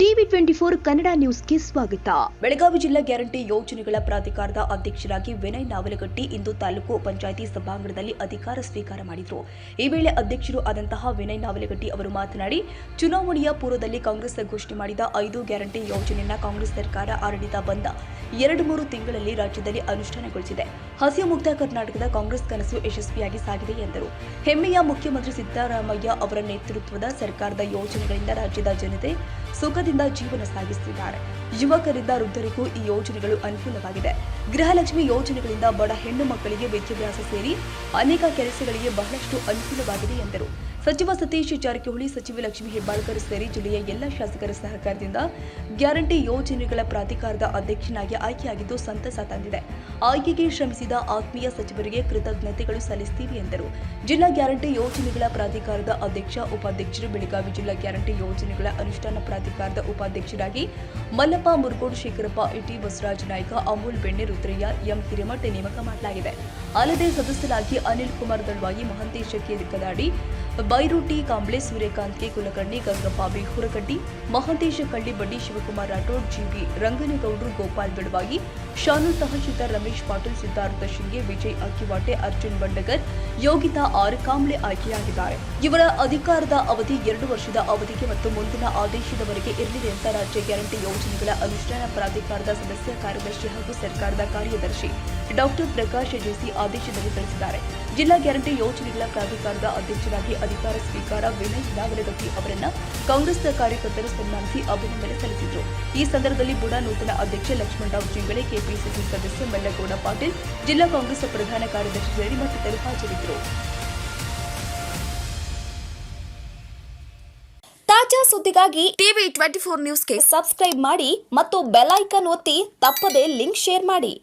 Twenty four Kannada ನ್ಯೂಸ್ಗೆ ಸ್ವಾಗತ. ಬೆಳಗಾವಿ ಜಿಲ್ಲಾ ಗ್ಯಾರಂಟಿ ಯೋಜನೆಗಳ ಪ್ರಾಧಿಕಾರದ ಅಧ್ಯಕ್ಷರಾಗಿ ವಿನಯ್ ನಾವಲಗಟ್ಟಿ ಇಂದು ತಾಲೂಕು ಪಂಚಾಯಿತಿ ಸಭಾಂಗಣದಲ್ಲಿ ಅಧಿಕಾರ ಸ್ವೀಕಾರ ಮಾಡಿದರು. ಈ ವೇಳೆ ಅಧ್ಯಕ್ಷರು ಆದಂತಹ ವಿನಯ್ ನಾವಲಗಟ್ಟಿ ಅವರು ಮಾತನಾಡಿ, ಚುನಾವಣೆಯ ಪೂರ್ವದಲ್ಲಿ ಕಾಂಗ್ರೆಸ್ ಘೋಷಣೆ ಮಾಡಿದ ಐದು ಗ್ಯಾರಂಟಿ ಯೋಜನೆಯನ್ನ ಕಾಂಗ್ರೆಸ್ ಸರ್ಕಾರ ಆಡಳಿತ ಬಂದ ಎರಡು ಮೂರು ತಿಂಗಳಲ್ಲಿ ರಾಜ್ಯದಲ್ಲಿ ಅನುಷ್ಠಾನಗೊಳಿಸಿದೆ. ಹಸಿವು ಮುಕ್ತ ಕರ್ನಾಟಕದ ಕಾಂಗ್ರೆಸ್ ಕನಸು ಯಶಸ್ವಿಯಾಗಿ ಸಾಗಿದೆ ಎಂದರು. ಹೆಮ್ಮೆಯ ಮುಖ್ಯಮಂತ್ರಿ ಸಿದ್ದರಾಮಯ್ಯ ಅವರ ನೇತೃತ್ವದ ಸರ್ಕಾರದ ಯೋಜನೆಗಳಿಂದ ರಾಜ್ಯದ ಜನತೆ ಸುಖದಿಂದ ಜೀವನ ಸಾಗಿಸುತ್ತಿದ್ದಾರೆ. ಯುವಕರಿಂದ ವೃದ್ಧರಿಗೂ ಈ ಯೋಜನೆಗಳು ಅನುಕೂಲವಾಗಿದೆ. ಗೃಹಲಕ್ಷ್ಮಿ ಯೋಜನೆಗಳಿಂದ ಬಡ ಹೆಣ್ಣು ಮಕ್ಕಳಿಗೆ ವಿದ್ಯಾಭ್ಯಾಸ ಸೇರಿ ಅನೇಕ ಕೆಲಸಗಳಿಗೆ ಬಹಳಷ್ಟು ಅನುಕೂಲವಾಗಿದೆ ಎಂದರು. ಸಚಿವ ಸತೀಶ್ ಜಾರಕಿಹೊಳಿ, ಸಚಿವ ಲಕ್ಷ್ಮಿ ಹೆಬ್ಬಾಳ್ಕರ್ ಸೇರಿ ಜಿಲ್ಲೆಯ ಎಲ್ಲ ಶಾಸಕರ ಸಹಕಾರದಿಂದ ಗ್ಯಾರಂಟಿ ಯೋಜನೆಗಳ ಪ್ರಾಧಿಕಾರದ ಅಧ್ಯಕ್ಷನಾಗಿ ಆಯ್ಕೆಯಾಗಿದ್ದು ಸಂತಸ ತಂದಿದೆ. ಆಯ್ಕೆಗೆ ಶ್ರಮಿಸಿದ ಆತ್ಮೀಯ ಸಚಿವರಿಗೆ ಕೃತಜ್ಞತೆಗಳು ಸಲ್ಲಿಸ್ತೀವಿ ಎಂದರು. ಜಿಲ್ಲಾ ಗ್ಯಾರಂಟಿ ಯೋಜನೆಗಳ ಪ್ರಾಧಿಕಾರದ ಅಧ್ಯಕ್ಷ, ಉಪಾಧ್ಯಕ್ಷರು, ಬೆಳಗಾವಿ ಜಿಲ್ಲಾ ಗ್ಯಾರಂಟಿ ಯೋಜನೆಗಳ ಅನುಷ್ಠಾನ ಪ್ರಾಧಿಕಾರದ ಉಪಾಧ್ಯಕ್ಷರಾಗಿ ಮಲ್ಲಪ್ಪ ಮುರುಗೋಡು ಶೇಖರಪ್ಪ, ಇಟಿ ಬಸವರಾಜ ನಾಯ್ಕ, ಅಮೂಲ್ ಬೆಣ್ಣೆ, ರುದ್ರಯ್ಯ, ಎಂ ಹಿರೇಮಠ ನೇಮಕ ಮಾಡಲಾಗಿದೆ. ಅಲ್ಲದೆ ಸದಸ್ಯರಾಗಿ ಅನಿಲ್ ಕುಮಾರ್ ದಳ್ವಾಯಿ, ಮಹಂತೇಶ ಕದಾಡಿ ಬೈರೂಟಿ ಸೂರ್ಯಕಾಂತ್ ಕೆ ಕುಲಕರ್ಣಿ, ಗಂಗಪ್ಪ ಹುರಕಟ್ಟಿ ಮಹಂತೇಶ ಕಳ್ಳಿಬಡ್ಡಿ ಶಿವಕುಮಾರ್ ರಾಠೋಡ್ ಜಿಬಿ ರಂಗನಗೌಡರು, ಗೋಪಾಲ್ ಬಿಡವಾಗಿ ಶಾನು ತಹಶೀಲ್ದಾರ್ ರಮೇಶ್ ಪಾಟೀಲ್, ಸಿದ್ಧಾರ್ಥ ಶಿಂಗೆ, ವಿಜಯ್ ಅಕ್ಕಿವಾಟೆ, ಅರ್ಜುನ್ ಬಂಡಗರ್, ಯೋಗಿತಾ ಆರ್. ಕಾಂಬ್ಳೆ ಆಯ್ಕೆಯಾಗಿದ್ದಾರೆ. ಇವರ ಅಧಿಕಾರದ ಅವಧಿ ಎರಡು ವರ್ಷದ ಅವಧಿಗೆ ಮತ್ತು ಮುಂದಿನ ಆದೇಶದವರೆಗೆ ಇರಲಿದೆ ಅಂತ ರಾಜ್ಯ ಗ್ಯಾರಂಟಿ ಯೋಜನೆಗಳ ಅನುಷ್ಠಾನ ಪ್ರಾಧಿಕಾರದ ಸದಸ್ಯ ಕಾರ್ಯದರ್ಶಿ ಹಾಗೂ ಸರ್ಕಾರದ ಕಾರ್ಯದರ್ಶಿ ಡಾಕ್ಟರ್ ಪ್ರಕಾಶ್ ಜೇಸಿ ಆದೇಶದಲ್ಲಿ ತಿಳಿಸಿದ್ದಾರೆ. ಜಿಲ್ಲಾ ಗ್ಯಾರಂಟಿ ಯೋಜನೆಗಳ ಪ್ರಾಧಿಕಾರದ ಅಧ್ಯಕ್ಷರಾಗಿ ಅಧಿಕಾರ ಸ್ವೀಕಾರ ವಿನಯ್ ನಾಗಲಗಟ್ಟಿ ಅವರನ್ನ ಕಾಂಗ್ರೆಸ್ ಕಾರ್ಯಕರ್ತರು ಸನ್ಮಾನಿಸಿ ಅಭಿನಂದನೆ ಸಲ್ಲಿಸಿದರು. ಈ ಸಂದರ್ಭದಲ್ಲಿ ಬುಡ ನೂತನ ಅಧ್ಯಕ್ಷ ಲಕ್ಷ್ಮಣರಾವ್ ಜಿಂಗಳೆ ಕೆಪಿಸಿಸಿ ಸದಸ್ಯ ಮಲ್ಲಗೌಡ ಪಾಟೀಲ್, ಜಿಲ್ಲಾ ಕಾಂಗ್ರೆಸ್ ಪ್ರಧಾನ ಕಾರ್ಯದರ್ಶಿ ಸೇರಿ ಮತ್ತಿತರರು ಹಾಜರಿದ್ದರು. ತಾಜಾ ಸುದ್ದಿಗಾಗಿ ಟಿವಿ ಟ್ವೆಂಟಿ ಫೋರ್ ನ್ಯೂಸ್ಗೆ ಸಬ್ಸ್ಕ್ರೈಬ್ ಮಾಡಿ ಮತ್ತು ಬೆಲ್ ಐಕನ್ ಒತ್ತಿ ತಪ್ಪದೇ ಲಿಂಕ್ ಶೇರ್ ಮಾಡಿ.